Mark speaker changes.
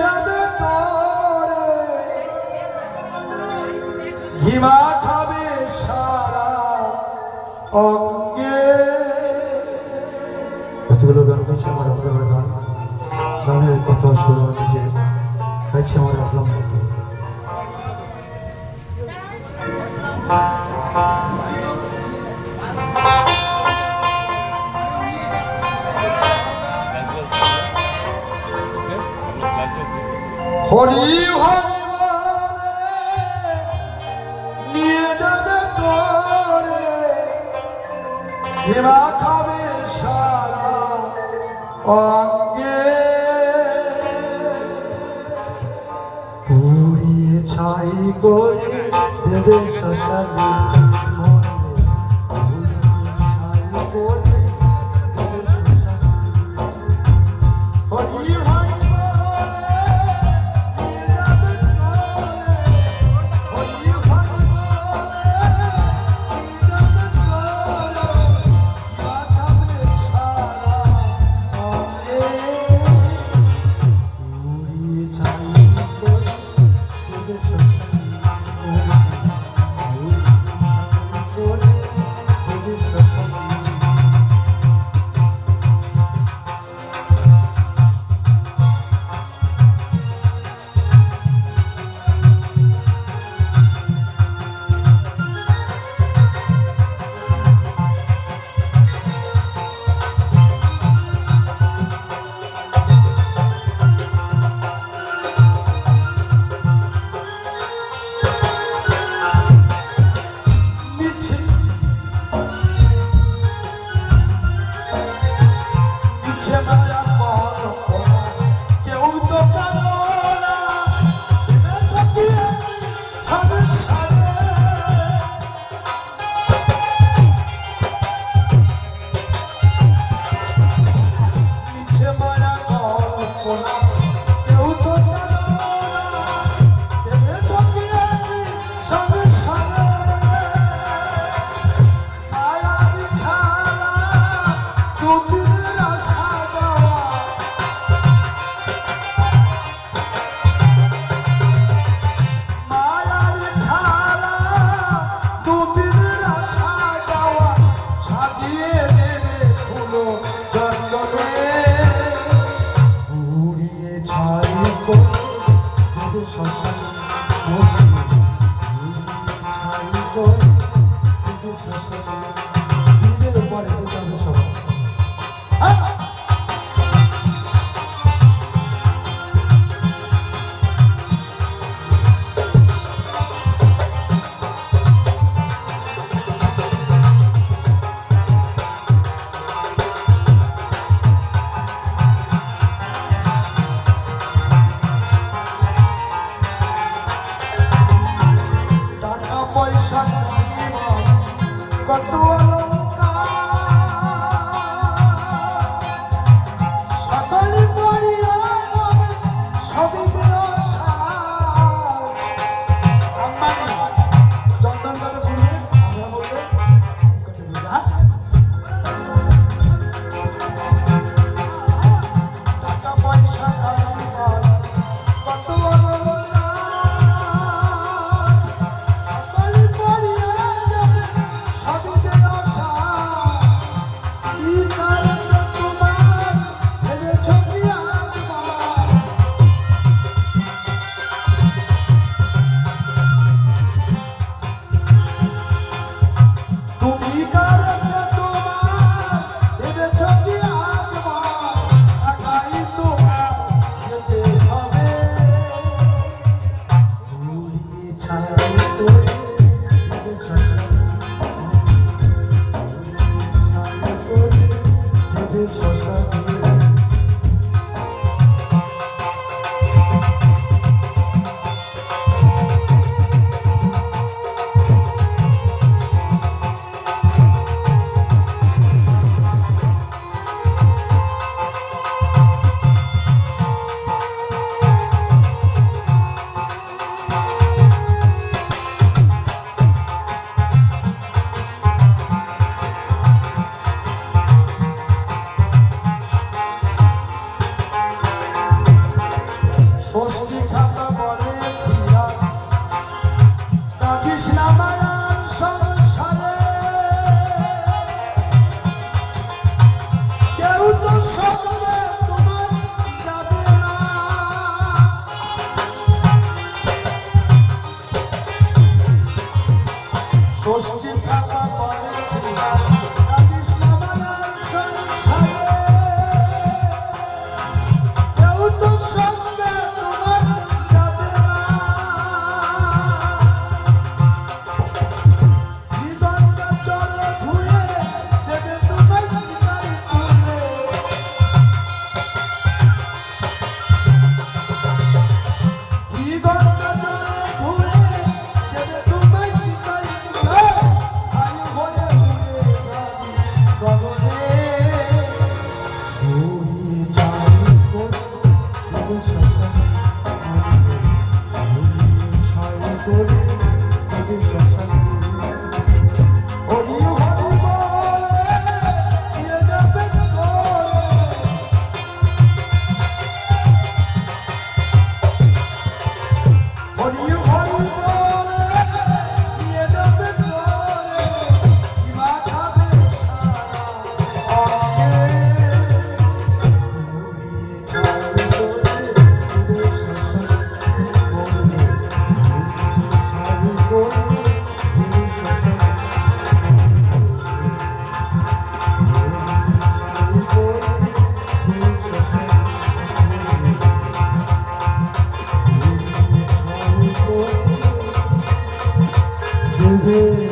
Speaker 1: যাবে খাবে সারা অঙ্গে।
Speaker 2: কতগুলো গান গাইছে আমার গান? গানের কথা শুরু নিজে গাইছে আপনার থেকে
Speaker 1: হরি হরি নিয়ে যাবে তোরে। হিমা খাবে সারা অঙ্গে।
Speaker 2: পুড়িয়ে ছাই করে দেবে শ্মশানে
Speaker 1: Oh. Hallelujah. viver